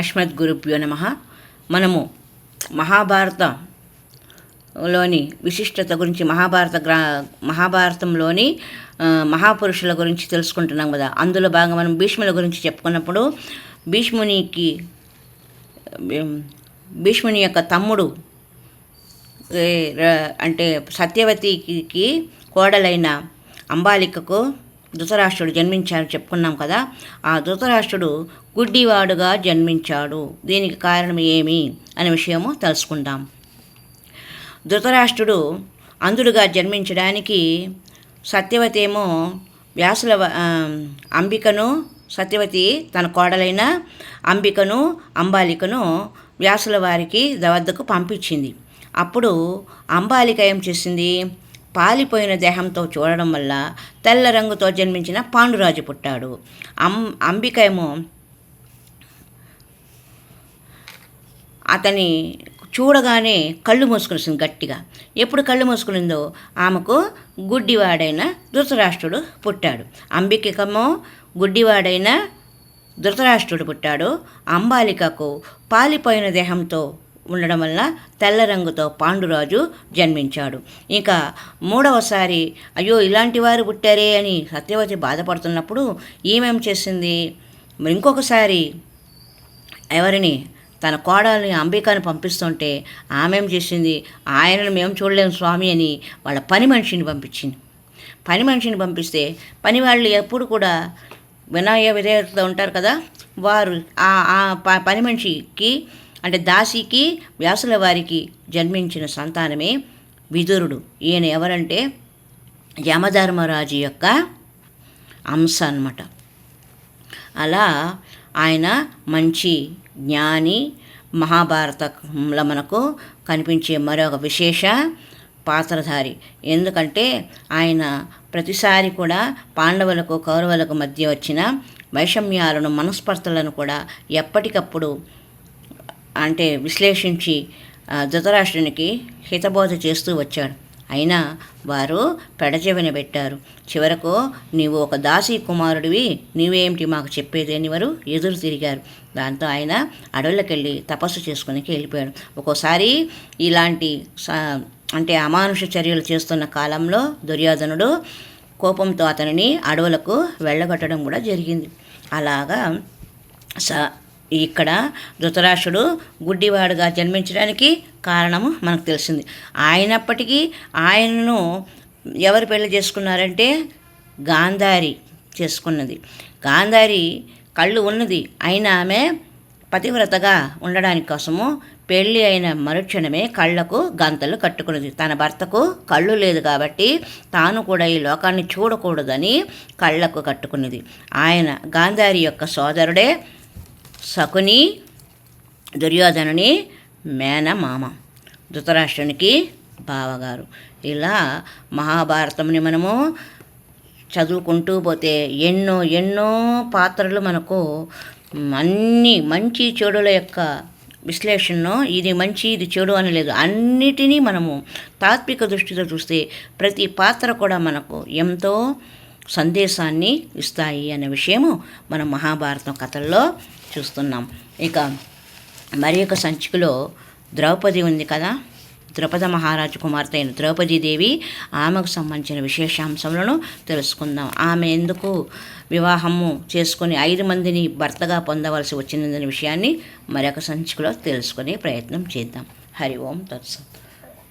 అస్మద్ గురుభ్యో నమ. మనము మహాభారతంలోని విశిష్టత గురించి మహాభారత గ్రా మహాభారతంలోని మహాపురుషుల గురించి తెలుసుకుంటున్నాం కదా. అందులో భాగంగా మనం భీష్ముల గురించి చెప్పుకున్నప్పుడు భీష్మునికి భీష్ముని యొక్క తమ్ముడు అంటే సత్యవతికి కోడలైన అంబాలికకు ధృతరాష్ట్రుడు జన్మించారు చెప్పుకున్నాం కదా. ఆ ధృతరాష్ట్రుడు గుడ్డివాడుగా జన్మించాడు. దీనికి కారణం ఏమి అనే విషయము తెలుసుకుందాం. ధృతరాష్ట్రుడు అంధుడుగా జన్మించడానికి సత్యవతి ఏమో వ్యాసుల వ- అంబికను సత్యవతి తన కోడలైన అంబికను అంబాలికను వ్యాసుల వారికి వద్దకు పంపించింది. అప్పుడు అంబాలిక ఏం చేసింది? పాలిపోయిన దేహంతో చూడడం వల్ల తెల్ల రంగుతో జన్మించిన పాండురాజు పుట్టాడు. అం అంబిక ఏమో అతని చూడగానే కళ్ళు మూసుకునిసింది గట్టిగా. ఎప్పుడు కళ్ళు మూసుకునిందో ఆమెకు గుడ్డివాడైన ధృతరాష్ట్రుడు పుట్టాడు. అంబికమో గుడ్డివాడైన ధృతరాష్ట్రుడు పుట్టాడు. అంబాలికకు పాలిపోయిన దేహంతో ఉండడం వల్ల తెల్ల రంగుతో పాండురాజు జన్మించాడు. ఇంకా మూడవసారి అయ్యో ఇలాంటి వారు పుట్టారే అని సత్యవతి బాధపడుతున్నప్పుడు ఈమెం చేసింది? మరి ఇంకొకసారి ఎవరిని? తన కోడల్ని అంబికాని పంపిస్తుంటే ఆమెం చేసింది ఆయనను మేము చూడలేము స్వామి అని వాళ్ళ పని మనిషిని పంపించింది. పని మనిషిని పంపిస్తే పని వాళ్ళు ఎప్పుడు కూడా వినయ విధేయతతో ఉంటారు కదా? వారు ఆ ఆ ప- పని మనిషికి అంటే దాసికి వ్యాసుల వారికి జన్మించిన సంతానమే విదురుడు. ఈయన ఎవరంటే యమధర్మరాజు యొక్క అంశ అనమాట అలా ఆయన మంచి జ్ఞాని మహాభారతంలో మనకు కనిపించే మరొక విశేష పాత్రధారి. ఎందుకంటే ఆయన ప్రతిసారి కూడా పాండవులకు కౌరవులకు మధ్య వచ్చిన వైషమ్యాలను మనస్పర్ధలను కూడా ఎప్పటికప్పుడు అంటే విశ్లేషించి ధృతరాష్ట్రునికి హితబోధ చేస్తూ వచ్చాడు. అయినా వారు పెడచెవిన పెట్టారు. చివరకు నీవు ఒక దాసీ కుమారుడివి నీవేమిటి మాకు చెప్పేదేని వారు ఎదురు తిరిగారు. దాంతో ఆయన అడవులకెళ్ళి తపస్సు చేసుకుని వెళ్ళిపోయాడు. ఒక్కోసారి ఇలాంటి అంటే అమానుష చర్యలు చేస్తున్న కాలంలో దుర్యోధనుడు కోపంతో అతనిని అడవులకు వెళ్ళగొట్టడం కూడా జరిగింది. అలాగా స ఇక్కడ ధృతరాష్ట్రుడు గుడ్డివాడుగా జన్మించడానికి కారణము మనకు తెలిసింది. ఆయనప్పటికీ ఆయనను ఎవరు పెళ్ళి చేసుకున్నారంటే గాంధారి చేసుకున్నది. గాంధారి కళ్ళు ఉన్నది. అయినా ఆమె పతివ్రతగా ఉండడానికి కోసము పెళ్ళి అయిన మరుక్షణమే కళ్ళకు గంతలు కట్టుకున్నది. తన భర్తకు కళ్ళు లేదు కాబట్టి తాను కూడా ఈ లోకాన్ని చూడకూడదని కళ్ళకు కట్టుకున్నది. ఆయన గాంధారి యొక్క సోదరుడే శకుని దుర్యోధనుని మేనమామ ధృతరాష్ట్రునికి బావగారు. ఇలా మహాభారతంని మనము చదువుకుంటూ పోతే ఎన్నో ఎన్నో పాత్రలు మనకు అన్ని మంచి చెడుల యొక్క విశ్లేషణను ఇది మంచి ఇది చెడు అని లేదు అన్నిటినీ మనము తాత్విక దృష్టితో చూస్తే ప్రతి పాత్ర కూడా మనకు ఎంతో సందేశాన్ని ఇస్తాయి అనే విషయము మనం మహాభారతం కథల్లో చూస్తున్నాం. ఇక మరి ఒక సంచికలో ద్రౌపది ఉంది కదా? ద్రౌపద మహారాజు కుమార్తె అయిన ద్రౌపదీదేవి ఆమెకు సంబంధించిన విశేషాంశములను తెలుసుకుందాం. ఆమె ఎందుకు వివాహము చేసుకుని ఐదు మందిని భర్తగా పొందవలసి వచ్చిందనే విషయాన్ని మరొక సంచికలో తెలుసుకునే ప్రయత్నం చేద్దాం. హరి ఓం తత్సం